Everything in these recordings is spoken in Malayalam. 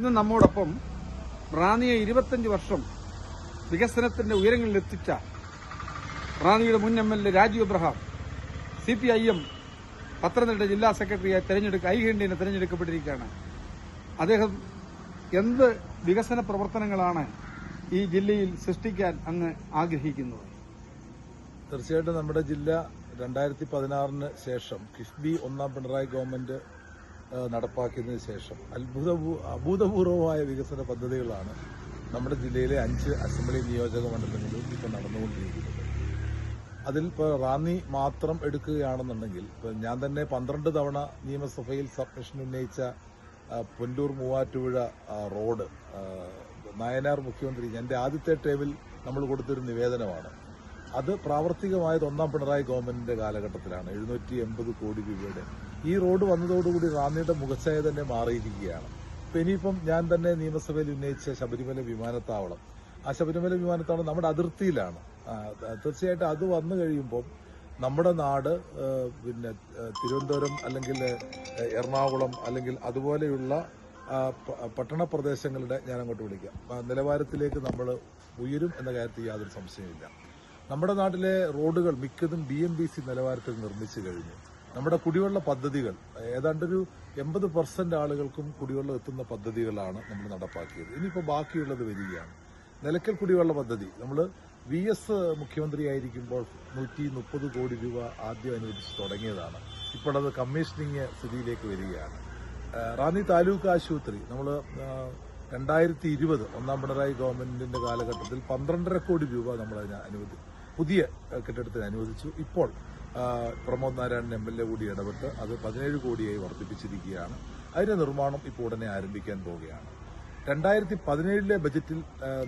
ഇന്ന് നമ്മോടൊപ്പം റാന്നിയെ ഇരുപത്തഞ്ച് വർഷം വികസനത്തിന്റെ ഉയരങ്ങളിൽ എത്തിച്ച റാന്നിയുടെ മുൻ M L A Rajeev Abraham C P I M Pathanamthitta ജില്ലാ സെക്രട്ടറിയായി തെരഞ്ഞെടുക്ക ഐഹിണ്ടിനെ തെരഞ്ഞെടുക്കപ്പെട്ടിരിക്കുകയാണ്. അദ്ദേഹം എന്ത് വികസന പ്രവർത്തനങ്ങളാണ് ഈ ജില്ലയിൽ സൃഷ്ടിക്കാൻ അങ്ങ് ആഗ്രഹിക്കുന്നത്? തീർച്ചയായിട്ടും നമ്മുടെ ജില്ല രണ്ടായിരത്തി പതിനാറിന് ശേഷം കിഫ്ബി ഒന്നാം പിണറായി ഗവൺമെന്റ് നടപ്പാക്കിയതിനു ശേഷം. അത്ഭുത അഭൂതപൂർവമായ വികസന പദ്ധതികളാണ് നമ്മുടെ ജില്ലയിലെ അഞ്ച് അസംബ്ലി നിയോജക മണ്ഡലങ്ങളിലും ഇപ്പോൾ നടന്നുകൊണ്ടിരിക്കുന്നത്. അതിൽ ഇപ്പോൾ റാന്നി മാത്രം എടുക്കുകയാണെന്നുണ്ടെങ്കിൽ ഞാൻ തന്നെ പന്ത്രണ്ട് തവണ നിയമസഭയിൽ സബ്മിഷൻ ഉന്നയിച്ച പൊന്നൂർ മൂവാറ്റുപുഴ റോഡ് നായനാർ മുഖ്യമന്ത്രി എന്റെ ആദ്യത്തെ ടേബിൾ നമ്മൾ കൊടുത്തൊരു നിവേദനമാണ്. അത് പ്രാവർത്തികമായത് ഒന്നാം പിണറായി ഗവൺമെന്റിന്റെ കാലഘട്ടത്തിലാണ്. എഴുന്നൂറ്റി എൺപത് കോടി രൂപയുടെ. ഈ റോഡ് വന്നതോടുകൂടി റാന്നിയുടെ മുഖച്ഛായ തന്നെ മാറിയിരിക്കുകയാണ്. ഇപ്പൊ ഇനിയിപ്പം ഞാൻ തന്നെ നിയമസഭയിൽ ഉന്നയിച്ച ശബരിമല വിമാനത്താവളം. ആ ശബരിമല വിമാനത്താവളം നമ്മുടെ അതിർത്തിയിലാണ്. തീർച്ചയായിട്ടും അത് വന്നു കഴിയുമ്പോൾ നമ്മുടെ നാട് പിന്നെ തിരുവനന്തപുരം അല്ലെങ്കിൽ എറണാകുളം അല്ലെങ്കിൽ അതുപോലെയുള്ള പട്ടണ പ്രദേശങ്ങളുടെ ഞാൻ അങ്ങോട്ട് വിളിക്കാം നിലവാരത്തിലേക്ക് നമ്മൾ ഉയരും എന്ന കാര്യത്തിൽ യാതൊരു സംശയമില്ല നമ്മുടെ നാട്ടിലെ റോഡുകൾ മിക്കതും ബി എം ബി സി നിലവാരത്തിൽ നിർമ്മിച്ചു കഴിഞ്ഞു. നമ്മുടെ കുടിവെള്ള പദ്ധതികൾ ഏതാണ്ടൊരു എൺപത് പെർസെന്റ് ആളുകൾക്കും കുടിവെള്ളം എത്തുന്ന പദ്ധതികളാണ് നമ്മൾ നടപ്പാക്കിയത്. ഇനിയിപ്പോൾ ബാക്കിയുള്ളത് വരികയാണ്. നിലയ്ക്കൽ കുടിവെള്ള പദ്ധതി നമ്മൾ വി എസ് മുഖ്യമന്ത്രിയായിരിക്കുമ്പോൾ നൂറ്റി മുപ്പത് കോടി രൂപ ആദ്യം അനുവദിച്ച് തുടങ്ങിയതാണ്. ഇപ്പോൾ അത് കമ്മീഷനിങ് സ്ഥിതിയിലേക്ക് വരികയാണ്. റാന്നി താലൂക്ക് ആശുപത്രി നമ്മൾ രണ്ടായിരത്തി ഇരുപത് ഒന്നാം പിണറായി ഗവൺമെന്റിന്റെ കാലഘട്ടത്തിൽ പന്ത്രണ്ടര കോടി രൂപ നമ്മൾ അതിന് അനുവദി പുതിയ കെട്ടിടത്തിന് അനുവദിച്ചു. ഇപ്പോൾ Pramod Narayanan M L A കൂടി ഇടപെട്ട് അത് പതിനേഴ് കോടിയായി വർദ്ധിപ്പിച്ചിരിക്കുകയാണ്. അതിന്റെ നിർമ്മാണം ഇപ്പോൾ ഉടനെ ആരംഭിക്കാൻ പോവുകയാണ്. രണ്ടായിരത്തി പതിനേഴിലെ ബജറ്റിൽ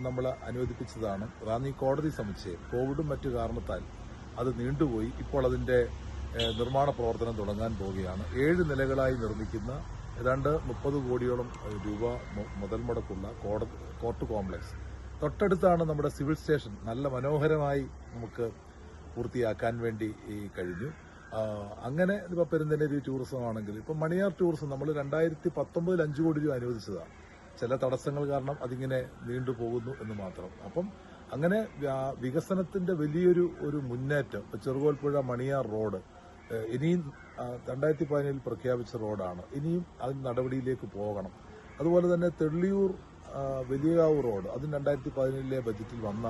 നമ്മൾ അനുവദിപ്പിച്ചതാണ് റാന്നി കോടതി സമുച്ചയം. കോവിഡും മറ്റു കാരണത്താൽ അത് നീണ്ടുപോയി. ഇപ്പോൾ അതിന്റെ നിർമ്മാണ പ്രവർത്തനം തുടങ്ങാൻ പോവുകയാണ്. ഏഴ് നിലകളായി നിർമ്മിക്കുന്ന ഏതാണ്ട് മുപ്പത് കോടിയോളം രൂപ മുതൽ മുടക്കുള്ള കോടതി കോർട്ട് കോംപ്ലക്സ്. തൊട്ടടുത്താണ് നമ്മുടെ സിവിൽ സ്റ്റേഷൻ. നല്ല മനോഹരമായി നമുക്ക് പൂർത്തിയാക്കാൻ വേണ്ടി ഈ കഴിഞ്ഞു. അങ്ങനെ ഇപ്പോൾ പെരുന്തന്നേരി ടൂറിസം ആണെങ്കിൽ ഇപ്പം മണിയാർ ടൂറിസം നമ്മൾ രണ്ടായിരത്തി പത്തൊമ്പതിൽ അഞ്ച് കോടി രൂപ അനുവദിച്ചതാണ് ചില തടസ്സങ്ങൾ കാരണം അതിങ്ങനെ നീണ്ടുപോകുന്നു എന്ന് മാത്രം. അപ്പം അങ്ങനെ വികസനത്തിന്റെ വലിയൊരു ഒരു മുന്നേറ്റം ചെറുകോൽപ്പുഴ മണിയാർ റോഡ് ഇനിയും രണ്ടായിരത്തി പതിനേഴിൽ പ്രഖ്യാപിച്ച റോഡാണ്. ഇനിയും അതിന് നടപടിയിലേക്ക് പോകണം. അതുപോലെ തന്നെ തെള്ളിയൂർ വലിയകാവ് റോഡ് അതും രണ്ടായിരത്തി പതിനേഴിലെ ബജറ്റിൽ വന്ന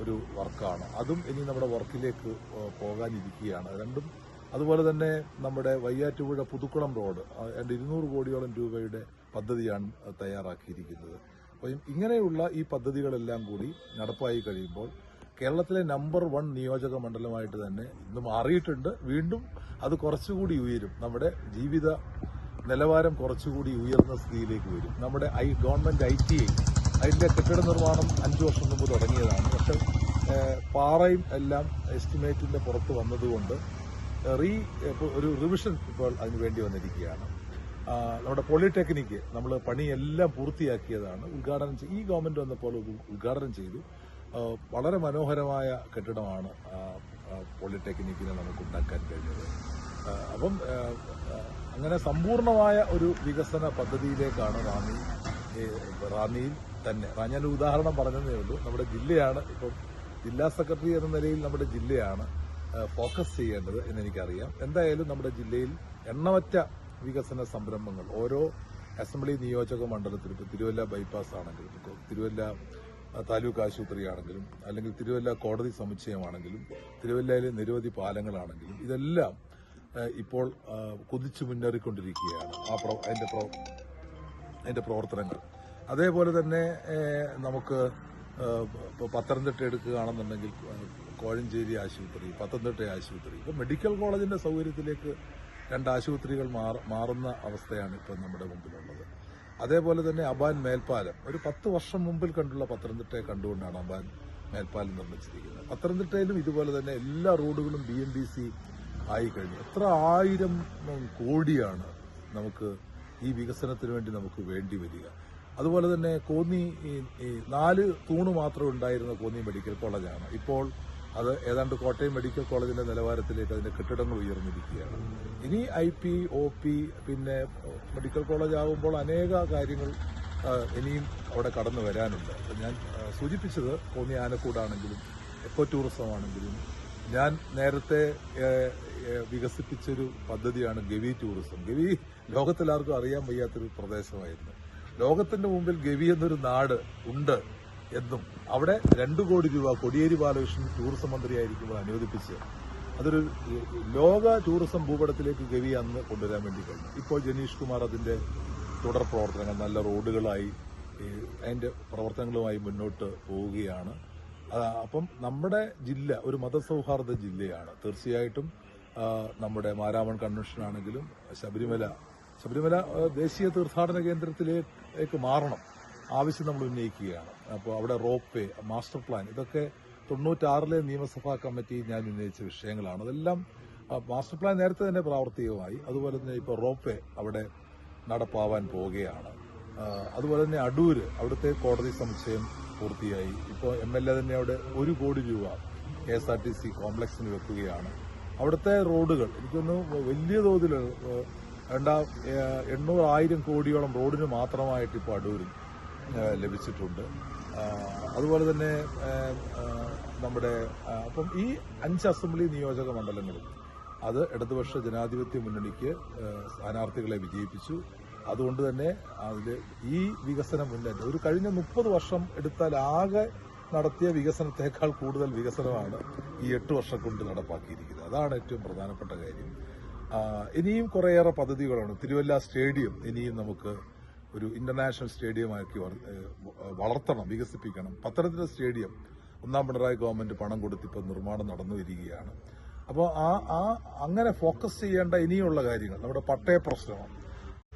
ഒരു വർക്കാണ്. അതും ഇനി നമ്മുടെ വർക്കിലേക്ക് പോകാനിരിക്കുകയാണ്. രണ്ടും അതുപോലെ തന്നെ നമ്മുടെ വയ്യാറ്റുപുഴ പുതുക്കുളം റോഡ് രണ്ട് ഇരുന്നൂറ് കോടിയോളം രൂപയുടെ പദ്ധതിയാണ് തയ്യാറാക്കിയിരിക്കുന്നത്. അപ്പോൾ ഇങ്ങനെയുള്ള ഈ പദ്ധതികളെല്ലാം കൂടി നടപ്പായി കഴിയുമ്പോൾ കേരളത്തിലെ നമ്പർ വൺ നിയോജക മണ്ഡലമായിട്ട് തന്നെ ഇന്ന് മാറിയിട്ടുണ്ട്. വീണ്ടും അത് കുറച്ചുകൂടി ഉയരും. നമ്മുടെ ജീവിത നിലവാരം കുറച്ചുകൂടി ഉയർന്ന സ്ഥിതിയിലേക്ക് വരും. നമ്മുടെ I government I T I അതിന്റെ കെട്ടിട നിർമ്മാണം അഞ്ച് വർഷം മുമ്പ് തുടങ്ങിയതാണ്. പക്ഷെ പാറയും എല്ലാം എസ്റ്റിമേറ്റിന്റെ പുറത്ത് വന്നതുകൊണ്ട് റീ ഒരു റിവിഷൻ ഇപ്പോൾ അതിന് വേണ്ടി വന്നിരിക്കുകയാണ്. നമ്മുടെ പോളിടെക്നിക്ക് നമ്മൾ പണിയെല്ലാം പൂർത്തിയാക്കിയതാണ്. ഉദ്ഘാടനം ഈ ഗവൺമെന്റ് വന്നപ്പോൾ ഉദ്ഘാടനം ചെയ്തു. വളരെ മനോഹരമായ കെട്ടിടമാണ് പോളിടെക്നിക്കിനെ നമുക്ക് ഉണ്ടാക്കാൻ കഴിഞ്ഞത്. അപ്പം അങ്ങനെ സമ്പൂർണമായ ഒരു വികസന പദ്ധതിയിലേക്കാണ് റാന്നി റാന്നിയിൽ തന്നെ. ഞാൻ ഉദാഹരണം പറഞ്ഞതേ ഉള്ളൂ. നമ്മുടെ ജില്ലയാണ് ഇപ്പം ജില്ലാ സെക്രട്ടറി എന്ന നിലയിൽ നമ്മുടെ ജില്ലയാണ് ഫോക്കസ് ചെയ്യേണ്ടത് എന്ന് എനിക്കറിയാം എന്തായാലും നമ്മുടെ ജില്ലയിൽ എണ്ണമറ്റ വികസന സംരംഭങ്ങൾ ഓരോ അസംബ്ലി നിയോജക മണ്ഡലത്തിലും ഇപ്പോൾ തിരുവല്ല ബൈപ്പാസ് ആണെങ്കിലും ഇപ്പോൾ തിരുവല്ല താലൂക്ക് ആശുപത്രി ആണെങ്കിലും അല്ലെങ്കിൽ തിരുവല്ല കോടതി സമുച്ചയമാണെങ്കിലും തിരുവല്ലയിലെ നിരവധി പാലങ്ങളാണെങ്കിലും ഇതെല്ലാം ഇപ്പോൾ കുതിച്ചു മുന്നേറിക്കൊണ്ടിരിക്കുകയാണ്. ആ പ്രോ അതിന്റെ പ്രോ അതിന്റെ പ്രവർത്തനങ്ങൾ. അതേപോലെ തന്നെ നമുക്ക് പത്തനംതിട്ട എടുക്കുകയാണെന്നുണ്ടെങ്കിൽ കോഴഞ്ചേരി ആശുപത്രി പത്തനംതിട്ട ആശുപത്രി. ഇപ്പോൾ മെഡിക്കൽ കോളേജിന്റെ സൗകര്യത്തിലേക്ക് രണ്ട് ആശുപത്രികൾ മാറുന്ന അവസ്ഥയാണ് ഇപ്പോൾ നമ്മുടെ മുമ്പിലുള്ളത്. അതേപോലെ തന്നെ അബാൻ മേൽപ്പാലം. ഒരു പത്ത് വർഷം മുമ്പിൽ കണ്ടുള്ള പത്തനംതിട്ടയെ കണ്ടുകൊണ്ടാണ് അബാൻ മേൽപ്പാലം നിർമ്മിച്ചിരിക്കുന്നത്. പത്തനംതിട്ടയിലും ഇതുപോലെ തന്നെ എല്ലാ റോഡുകളും ബി എം ബി സി ആയി കഴിഞ്ഞു എത്ര ആയിരം കോടിയാണ് നമുക്ക് ഈ വികസനത്തിന് വേണ്ടി നമുക്ക് വേണ്ടി വരിക. അതുപോലെ തന്നെ കോന്നി നാല് തൂണ് മാത്രം ഉണ്ടായിരുന്ന കോന്നി മെഡിക്കൽ കോളേജാണ്. ഇപ്പോൾ അത് ഏതാണ്ട് കോട്ടയം മെഡിക്കൽ കോളേജിന്റെ നിലവാരത്തിലേക്ക് അതിന്റെ കെട്ടിടങ്ങൾ ഉയർന്നിരിക്കുകയാണ്. ഇനി ഐ പി ഒ പി പിന്നെ മെഡിക്കൽ കോളേജ് ആകുമ്പോൾ അനേക കാര്യങ്ങൾ ഇനിയും അവിടെ കടന്നു വരാനുണ്ട്. ഞാൻ സൂചിപ്പിച്ചത് കോന്നി ആനക്കൂടാണെങ്കിലും എക്കോ ടൂറിസം ആണെങ്കിലും ഞാൻ നേരത്തെ വികസിപ്പിച്ചൊരു പദ്ധതിയാണ് ഗവി ടൂറിസം. ഗവി ലോകത്തിലാർക്കും അറിയാൻ വയ്യാത്തൊരു പ്രദേശമായിരുന്നു. ലോകത്തിന്റെ മുമ്പിൽ ഗവി എന്നൊരു നാട് ഉണ്ട് എന്നും അവിടെ രണ്ടു കോടി രൂപ കൊടിയേരി ബാലകൃഷ്ണൻ ടൂറിസം മന്ത്രിയായിരിക്കുമ്പോൾ അനുവദിപ്പിച്ച് അതൊരു ലോക ടൂറിസം ഭൂപടത്തിലേക്ക് ഗവി അന്ന് കൊണ്ടുവരാൻ വേണ്ടി കഴിഞ്ഞു. ഇപ്പോൾ ജനീഷ് കുമാർ അതിന്റെ തുടർ പ്രവർത്തനങ്ങൾ നല്ല റോഡുകളായി അതിന്റെ പ്രവർത്തനങ്ങളുമായി മുന്നോട്ട് പോവുകയാണ്. അപ്പം നമ്മുടെ ജില്ല ഒരു മതസൗഹാർദ്ദ ജില്ലയാണ്. തീർച്ചയായിട്ടും നമ്മുടെ മാരാമൺ കൺവെൻഷൻ ആണെങ്കിലും ശബരിമല ശബരിമല ദേശീയ തീർത്ഥാടന കേന്ദ്രത്തിലേക്ക് മാറണം. ആവശ്യം നമ്മൾ ഉന്നയിക്കുകയാണ്. അപ്പോൾ അവിടെ റോപ്പ് വേ മാസ്റ്റർ പ്ലാൻ ഇതൊക്കെ തൊണ്ണൂറ്റാറിലെ നിയമസഭാ കമ്മിറ്റി ഞാൻ ഉന്നയിച്ച വിഷയങ്ങളാണ്. അതെല്ലാം മാസ്റ്റർ പ്ലാൻ നേരത്തെ തന്നെ പ്രാവർത്തികമായി. അതുപോലെ തന്നെ ഇപ്പോൾ റോപ്പ് വേ അവിടെ നടപ്പാവാൻ പോവുകയാണ്. അതുപോലെ തന്നെ അടൂര് അവിടുത്തെ കോടതി സമുച്ചയം പൂർത്തിയായി. ഇപ്പോൾ എം എൽ എ തന്നെ അവിടെ ഒരു കോടി രൂപ K S R T C കോംപ്ലക്സിന് വെക്കുകയാണ്. അവിടുത്തെ റോഡുകൾ എനിക്കൊന്ന് വലിയ തോതിൽ രണ്ടാ എണ്ണൂറായിരം കോടിയോളം റോഡിന് മാത്രമായിട്ട് ഇപ്പോൾ അടൂരിൽ ലഭിച്ചിട്ടുണ്ട്. അതുപോലെ തന്നെ നമ്മുടെ അപ്പം ഈ അഞ്ച് അസംബ്ലി നിയോജക മണ്ഡലങ്ങളും അത് ഇടതുപക്ഷ ജനാധിപത്യ മുന്നണിക്ക് സ്ഥാനാർത്ഥികളെ വിജയിപ്പിച്ചു. അതുകൊണ്ട് തന്നെ അതിൽ ഈ വികസന മുന്നേറ്റം. ഒരു കഴിഞ്ഞ മുപ്പത് വർഷം എടുത്താൽ ആകെ നടത്തിയ വികസനത്തെക്കാൾ കൂടുതൽ വികസനമാണ് ഈ എട്ട് വർഷം കൊണ്ട് നടപ്പാക്കിയിരിക്കുന്നത്. അതാണ് ഏറ്റവും പ്രധാനപ്പെട്ട കാര്യം. ഇനിയും കുറേയേറെ പദ്ധതികളാണ്. തിരുവല്ല സ്റ്റേഡിയം ഇനിയും നമുക്ക് ഒരു ഇന്റർനാഷണൽ സ്റ്റേഡിയമാക്കി വളർത്തണം വികസിപ്പിക്കണം. പത്തനംതിട്ട സ്റ്റേഡിയം ഒന്നാം പിണറായി ഗവൺമെന്റ് പണം കൊടുത്ത് ഇപ്പോൾ നിർമ്മാണം നടന്നു വരികയാണ് അപ്പോൾ ആ ആ അങ്ങനെ ഫോക്കസ് ചെയ്യേണ്ട ഇനിയുള്ള കാര്യങ്ങൾ നമ്മുടെ പട്ടയ പ്രശ്നമാണ്.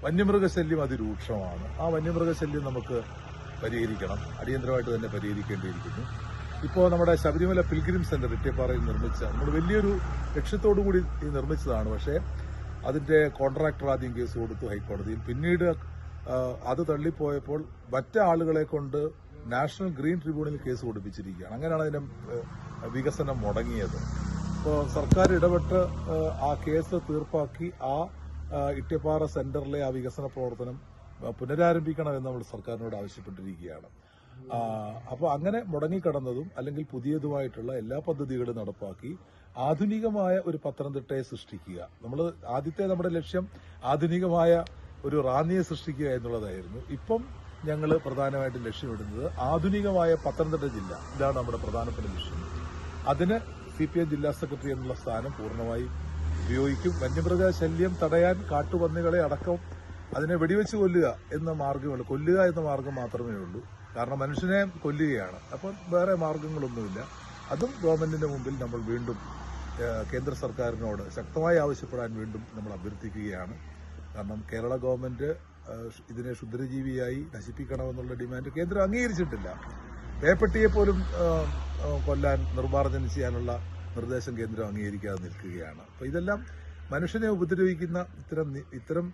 വന്യമൃഗശല്യം അതിരൂക്ഷമാണ്. ആ വന്യമൃഗശല്യം നമുക്ക് പരിഹരിക്കണം. അടിയന്തരമായിട്ട് തന്നെ പരിഹരിക്കേണ്ടിയിരിക്കുന്നു. ഇപ്പോൾ നമ്മുടെ ശബരിമല പിൽഗ്രിം സെന്റർ ഇറ്റേപ്പാറയിൽ നിർമ്മിച്ച നമ്മൾ വലിയൊരു ലക്ഷ്യത്തോടു കൂടി നിർമ്മിച്ചതാണ്. പക്ഷേ അതിന്റെ കോൺട്രാക്ടർ ആദ്യം കേസ് കൊടുത്തു ഹൈക്കോടതിയിൽ. പിന്നീട് അത് തള്ളിപ്പോയപ്പോൾ മറ്റ ആളുകളെ കൊണ്ട് നാഷണൽ ഗ്രീൻ ട്രിബ്യൂണലിൽ കേസ് കൊടുപ്പിച്ചിരിക്കുകയാണ്. അങ്ങനെയാണ് അതിന്റെ വികസനം മുടങ്ങിയത്. ഇപ്പോൾ സർക്കാർ ഇടപെട്ട് ആ, കേസ് തീർപ്പാക്കി ആ, ഇട്ടിപ്പാറ സെന്ററിലെ ആ വികസന പ്രവർത്തനം പുനരാരംഭിക്കണം പുനരാരംഭിക്കണമെന്ന് നമ്മൾ സർക്കാരിനോട് ആവശ്യപ്പെട്ടിരിക്കുകയാണ്. അപ്പോൾ അങ്ങനെ മുടങ്ങിക്കിടന്നതും അല്ലെങ്കിൽ പുതിയതുമായിട്ടുള്ള എല്ലാ പദ്ധതികളും നടപ്പാക്കി ആധുനികമായ ഒരു പത്തനംതിട്ടയെ സൃഷ്ടിക്കുക. നമ്മൾ ആദ്യത്തെ നമ്മുടെ ലക്ഷ്യം ആധുനികമായ ഒരു റാന്നിയെ സൃഷ്ടിക്കുക എന്നുള്ളതായിരുന്നു. ഇപ്പം ഞങ്ങൾ പ്രധാനമായിട്ടും ലക്ഷ്യമിടുന്നത് ആധുനികമായ പത്തനംതിട്ട ജില്ല. ഇതാണ് നമ്മുടെ പ്രധാനപ്പെട്ട ലക്ഷ്യം. അതിന് സി പി ജില്ലാ സെക്രട്ടറി എന്നുള്ള സ്ഥാനം പൂർണമായും ഉപയോഗിക്കും. വന്യമൃഗ ശല്യം തടയാൻ കാട്ടുപന്നികളെ അടക്കം അതിനെ വെടിവെച്ച് കൊല്ലുക എന്ന മാർഗമുള്ളൂ കൊല്ലുക എന്ന മാർഗം മാത്രമേ ഉള്ളൂ. കാരണം മനുഷ്യനെ കൊല്ലുകയാണ്. അപ്പം വേറെ മാർഗങ്ങളൊന്നുമില്ല. അതും ഗവൺമെന്റിന്റെ മുമ്പിൽ നമ്മൾ വീണ്ടും കേന്ദ്ര സർക്കാരിനോട് ശക്തമായി ആവശ്യപ്പെടാൻ വീണ്ടും നമ്മൾ അഭ്യർത്ഥിക്കുകയാണ്. കാരണം കേരള ഗവൺമെന്റ് ഇതിനെ ക്ഷുദ്രജീവിയായി നശിപ്പിക്കണമെന്നുള്ള ഡിമാൻഡ് കേന്ദ്രം അംഗീകരിച്ചിട്ടില്ല. പേപ്പട്ടിയെ പോലും കൊല്ലാൻ നിർമ്മാർജനം ചെയ്യാനുള്ള നിർദ്ദേശം കേന്ദ്രം അംഗീകരിക്കാതെ നിൽക്കുകയാണ്. അപ്പോൾ ഇതെല്ലാം മനുഷ്യനെ ഉപദ്രവിക്കുന്ന ഇത്തരം ഇത്തരം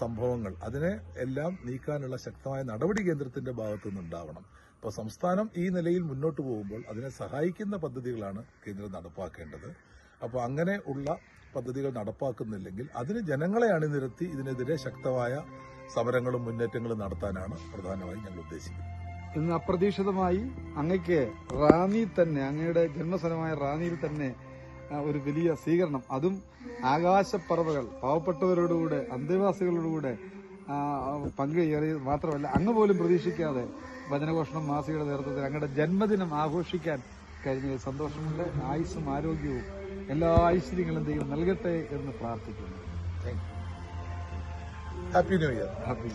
സംഭവങ്ങൾ അതിനെ എല്ലാം നീക്കാനുള്ള ശക്തമായ നടപടി കേന്ദ്രത്തിന്റെ ഭാഗത്തു നിന്നുണ്ടാവണം ഇപ്പോൾ സംസ്ഥാനം ഈ നിലയിൽ മുന്നോട്ട് പോകുമ്പോൾ അതിനെ സഹായിക്കുന്ന പദ്ധതികളാണ് കേന്ദ്രം നടപ്പാക്കേണ്ടത്. അപ്പോൾ അങ്ങനെ ഉള്ള പദ്ധതികൾ നടപ്പാക്കുന്നില്ലെങ്കിൽ അതിന് ജനങ്ങളെ അണിനിരത്തി ഇതിനെതിരെ ശക്തമായ സമരങ്ങളും മുന്നേറ്റങ്ങളും നടത്താനാണ് പ്രധാനമായും ഞങ്ങൾ ഉദ്ദേശിക്കുന്നത്. ഇന്ന് അപ്രതീക്ഷിതമായി അങ്ങയ്ക്ക് റാന്നി തന്നെ അങ്ങയുടെ ജന്മസ്ഥലമായ റാന്നിയിൽ തന്നെ ഒരു വലിയ സ്വീകരണം. അതും ആകാശപ്പറവകൾ പാവപ്പെട്ടവരോടുകൂടെ അന്തേവാസികളോടുകൂടെ ആ, പങ്കുചേറിയത് മാത്രമല്ല അങ്ങ് പോലും പ്രതീക്ഷിക്കാതെ വചനഘോഷണം മാസികയുടെ നേതൃത്വത്തിൽ അങ്ങയുടെ ജന്മദിനം ആഘോഷിക്കാൻ കഴിഞ്ഞ സന്തോഷമുണ്ട് ആയുസ്സും ആരോഗ്യവും എല്ലാ ഐശ്വര്യങ്ങളും ദൈവം നൽകട്ടെ എന്ന് പ്രാർത്ഥിക്കുന്നു. Happy new year happy